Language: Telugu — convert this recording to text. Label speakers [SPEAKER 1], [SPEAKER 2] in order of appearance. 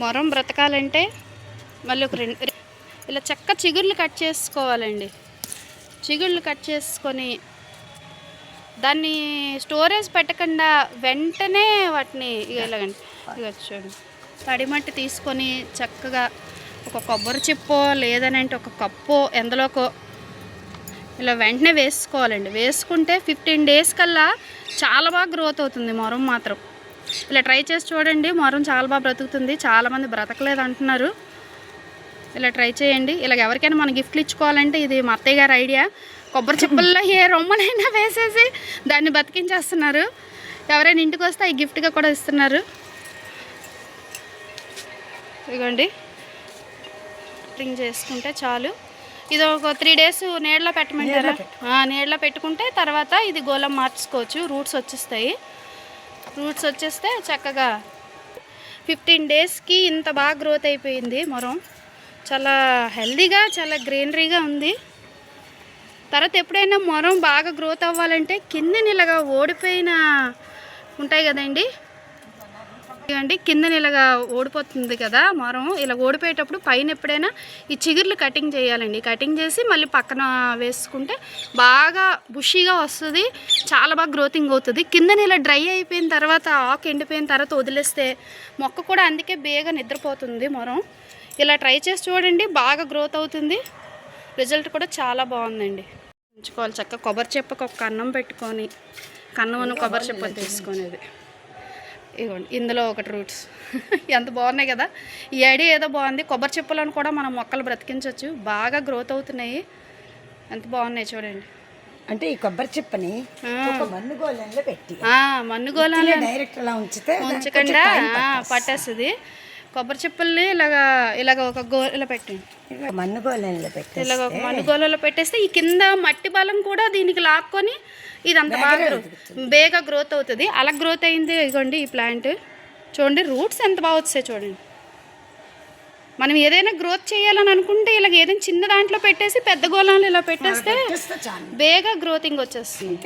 [SPEAKER 1] మొరం బ్రతకాలంటే మళ్ళీ ఒక రెండు ఇలా చక్క చిగుర్లు కట్ చేసుకోవాలండి. చిగుళ్ళు కట్ చేసుకొని దాన్ని స్టోరేజ్ పెట్టకుండా వెంటనే వాటిని ఇలాగండి. ఇక చూడండి. తీసుకొని చక్కగా ఒక కొబ్బరి చిప్పో లేదనంటే ఒక కప్పు ఎందులోకో ఇలా వెంటనే వేసుకోవాలండి. వేసుకుంటే ఫిఫ్టీన్ డేస్ కల్లా చాలా బాగా గ్రోత్ అవుతుంది మొరం మాత్రం. ఇలా ట్రై చేసి చూడండి. మొరం చాలా బాగా బ్రతుకుతుంది. చాలామంది బ్రతకలేదు అంటున్నారు. ఇలా ట్రై చేయండి. ఇలాగ ఎవరికైనా మనం గిఫ్ట్లు ఇచ్చుకోవాలంటే ఇది మా అత్తయ్య గారి ఐడియా. కొబ్బరి చిప్పల్లో ఏ రొమ్మనైనా వేసేసి దాన్ని బతికించేస్తున్నారు. ఎవరైనా ఇంటికి వస్తే ఈ గిఫ్ట్గా కూడా ఇస్తున్నారు. ఇదిగోండి. రింగ్ చేసుకుంటే చాలు. ఇది ఒక త్రీ డేస్ నీడలో పెట్టమంటారా? నీడలో పెట్టుకుంటే తర్వాత ఇది గోళం మార్చుకోవచ్చు. రూట్స్ వచ్చేస్తాయి. రూట్స్ వచ్చేస్తే చక్కగా ఫిఫ్టీన్ డేస్కి ఇంత బాగా గ్రోత్ అయిపోయింది మొరం. చాలా హెల్దీగా చాలా గ్రీనరీగా ఉంది. తర్వాత ఎప్పుడైనా మొరం బాగా గ్రోత్ అవ్వాలంటే కింది నిలగా ఓడిపోయిన ఉంటాయి కదండి. అండి కిందన ఇలాగా ఓడిపోతుంది కదా మొరం ఇలా ఓడిపోయేటప్పుడు పైన ఎప్పుడైనా ఈ చిగుర్లు కటింగ్ చేయాలండి. కటింగ్ చేసి మళ్ళీ పక్కన వేసుకుంటే బాగా బుషీగా వస్తుంది చాలా బాగా గ్రోతింగ్ అవుతుంది. కింద ఇలా డ్రై అయిపోయిన తర్వాత ఆకు ఎండిపోయిన తర్వాత వదిలేస్తే మొక్క కూడా అందుకే బేగా నిద్రపోతుంది మొరం ఇలా ట్రై చేసి చూడండి బాగా గ్రోత్ అవుతుంది. రిజల్ట్ కూడా చాలా బాగుందండి. ఉంచుకోవాలి. చక్కగా కొబ్బరి చెప్పకు ఒక కన్నం పెట్టుకొని కన్నం కొబ్బరి చెప్పని తీసుకునేది. ఇదిగోండి ఇందులో ఒకటి రూట్స్ ఎంత బాగున్నాయి కదా. ఈ ఐడియా ఏదో బాగుంది. కొబ్బరి చెప్పులను కూడా మనం మొక్కలు బ్రతికించవచ్చు బాగా గ్రోత్ అవుతున్నాయి. ఎంత బాగున్నాయి చూడండి.
[SPEAKER 2] అంటే ఈ కొబ్బరి చిప్పని ఒక మన్ను గోళంలో పెట్టి.
[SPEAKER 1] మన్నుగోళాలు
[SPEAKER 2] డైరెక్ట్ అలా ఉంచితే
[SPEAKER 1] ఉంచకుండా పట్టేస్తుంది. కొబ్బరి చెప్పుల్ని ఇలాగా ఇలాగ ఒక గో ఇలా పెట్టండి
[SPEAKER 2] ఇలా మన్ను గోళంలో పెట్టి
[SPEAKER 1] ఇలాగ ఒక మన్నుగోళలో పెట్టేస్తే ఈ కింద మట్టి బలం కూడా దీనికి లాక్కొని ఇదంతా బాగా గ్రో- బేగా గ్రోత్ అవుతుంది. అలా గ్రోత్ అయింది ఇదిగోండి ఈ ప్లాంట్ చూడండి రూట్స్ ఎంత బాగా వచ్చాయి చూడండి. మనం ఏదైనా గ్రోత్ చేయాలని అనుకుంటే ఇలాగ ఏదైనా చిన్న దాంట్లో పెట్టేసి పెద్ద గోళంలో ఇలా పెట్టేస్తే బేగా గ్రోతింగ్ వచ్చేస్తుంది.